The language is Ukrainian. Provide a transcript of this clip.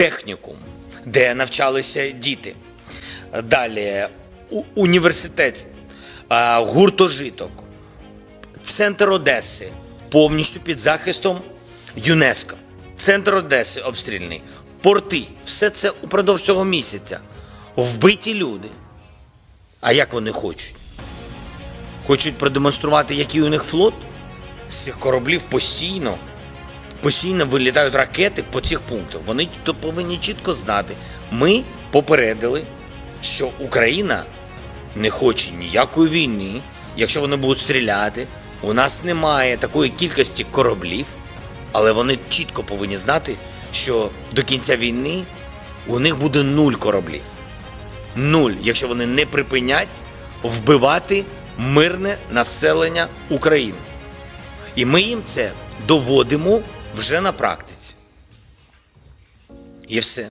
технікум, де навчалися діти. Далі університет, гуртожиток, центр Одеси повністю під захистом ЮНЕСКО. Центр Одеси обстрільний, порти. Все це упродовж цього місяця. Вбиті люди. А як вони хочуть? Хочуть продемонструвати, який у них флот? З цих кораблів постійно, постійно вилітають ракети по цих пунктах. Вони то повинні чітко знати. Ми попередили, що Україна не хоче ніякої війни. Якщо вони будуть стріляти, у нас немає такої кількості кораблів, але вони чітко повинні знати, що до кінця війни у них буде нуль кораблів. Нуль, якщо вони не припинять вбивати мирне населення України. І ми їм це доводимо вже на практиці. І все.